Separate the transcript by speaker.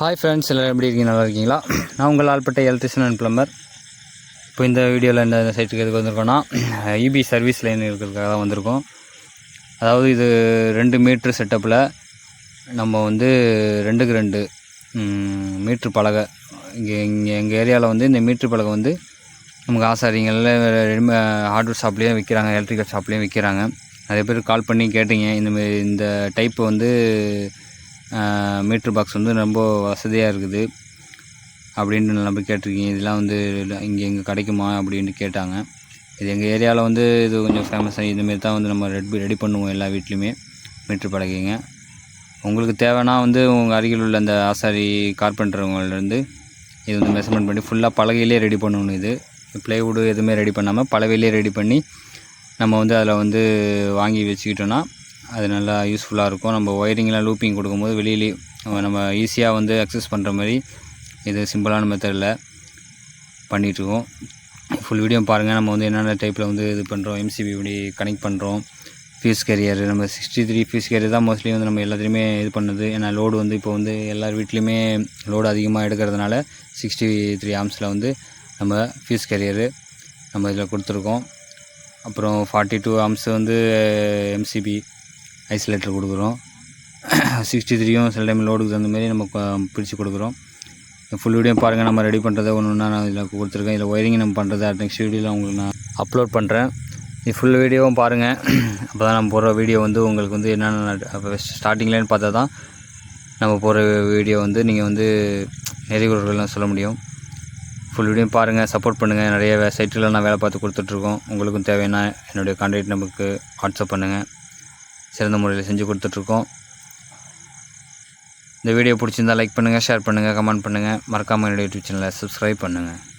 Speaker 1: hi friends எல்லோரும் எப்படி இருக்கீங்க நல்லா இருக்கீங்களா நான் உங்கள் ஆள்பட்ட எலக்ட்ரிஷியன் அண்ட் பிளம்பர் இப்போ இந்த வீடியோவில் இந்த சைட்டுக்கு எதுக்கு வந்திருக்கோன்னா இபி சர்வீஸ் லைன் e இருக்கிறதுக்காக தான் வந்திருக்கோம் அதாவது இது ரெண்டு மீட்ரு செட்டப்பில் நம்ம வந்து ரெண்டுக்கு ரெண்டு மீட்ரு பலகை இங்கே இங்கே எங்கள் ஏரியாவில் வந்து இந்த மீட்ரு பலகை வந்து நமக்கு ஆசாரிங்களில் ஹார்ட்வேர் ஷாப்லேயும் விற்கிறாங்க எலக்ட்ரிக்கல் ஷாப்லேயும் விற்கிறாங்க நிறைய பேர் கால் பண்ணி கேட்டீங்க இந்தமாரி இந்த டைப்பு வந்து மீட்ரு பாக்ஸ் வந்து ரொம்ப வசதியாக இருக்குது அப்படின்ட்டு நம்ம கேட்டிருக்கீங்க இதெல்லாம் வந்து இங்கே எங்கே கிடைக்குமா அப்படின்ட்டு கேட்டாங்க இது எங்கள் ஏரியாவில் வந்து இது கொஞ்சம் ஃபேமஸாக இந்தமாரி தான் வந்து நம்ம ரெடி ரெடி பண்ணுவோம் எல்லா வீட்லேயுமே மீட்ரு பழகிங்க உங்களுக்கு தேவைன்னா வந்து உங்கள் அருகில் உள்ள அந்த ஆசாரி கார்பெண்டருங்கள்லேருந்து இது வந்து மெஷர்மெண்ட் பண்ணி ஃபுல்லாக பலகையிலே ரெடி பண்ணணும் இது ப்ளைவுட் எதுவுமே ரெடி பண்ணாமல் பலகையிலே ரெடி பண்ணி நம்ம வந்து அதில் வந்து வாங்கி வச்சுக்கிட்டோன்னா அது நல்லா யூஸ்ஃபுல்லாக இருக்கும் நம்ம ஒயரிங்லாம் லூப்பிங் கொடுக்கும்போது வெளியிலேயே நம்ம ஈஸியாக வந்து அக்சஸ் பண்ணுற மாதிரி இது சிம்பிளான மெத்தடில் பண்ணிகிட்ருக்கோம் ஃபுல் வீடியோ பாருங்கள் நம்ம வந்து என்னென்ன டைப்பில் வந்து இது பண்ணுறோம் எம்சிபி இப்படி கனெக்ட் பண்ணுறோம் ஃபீஸ் கேரியர் நம்ம சிக்ஸ்டி த்ரீ ஃபீஸ் கேரியர் தான் மோஸ்ட்லி வந்து நம்ம எல்லாத்துலேயுமே இது பண்ணுது ஏன்னா லோடு வந்து இப்போ வந்து எல்லார் வீட்லேயுமே லோடு அதிகமாக எடுக்கிறதுனால சிக்ஸ்டி த்ரீ ஆம்ஸில் வந்து நம்ம ஃபீஸ் கேரியரு நம்ம இதில் கொடுத்துருக்கோம் அப்புறம் ஃபார்ட்டி டூ ஆம்ஸு வந்து எம்சிபி ஐசோலேட்டர் கொடுக்குறோம் சிக்ஸ்டி த்ரீயும் சில டைம் லோடுக்கு தகுந்த மாதிரி நம்ம பிரித்து கொடுக்குறோம் ஃபுல் வீடியோ பாருங்கள் நம்ம ரெடி பண்ணுறதை ஒன்று ஒன்றா நான் இதில் கொடுத்துருக்கேன் இதில் ஒயரிங் நம்ம பண்ணுறதை நெக்ஸ்ட் வீடியோவில் உங்களுக்கு நான் அப்லோட் பண்ணுறேன் இது ஃபுல் வீடியோவும் பாருங்கள் அப்போ தான் நம்ம போகிற வீடியோ வந்து உங்களுக்கு வந்து என்னென்ன ஸ்டார்டிங்லேன்னு பார்த்தா தான் நம்ம போகிற வீடியோ வந்து நீங்கள் வந்து நெறிகுறலாம் சொல்ல முடியும் ஃபுல் வீடியோ பாருங்கள் சப்போர்ட் பண்ணுங்கள் நிறைய சைட்டுகள்லாம் நான் வேலை பார்த்து கொடுத்துட்ருக்கோம் உங்களுக்கும் தேவையான என்னுடைய கான்டாக்ட் நம்பருக்கு வாட்ஸ்அப் பண்ணுங்கள் சிறந்த முறையில் செஞ்சு கொடுத்துட்ருக்கோம் இந்த வீடியோ பிடிச்சிருந்தால் லைக் பண்ணுங்கள் ஷேர் பண்ணுங்கள் கமெண்ட் பண்ணுங்கள் மறக்காமல் என்னுடைய யூடியூப் சேனலை சப்ஸ்கிரைப் பண்ணுங்கள்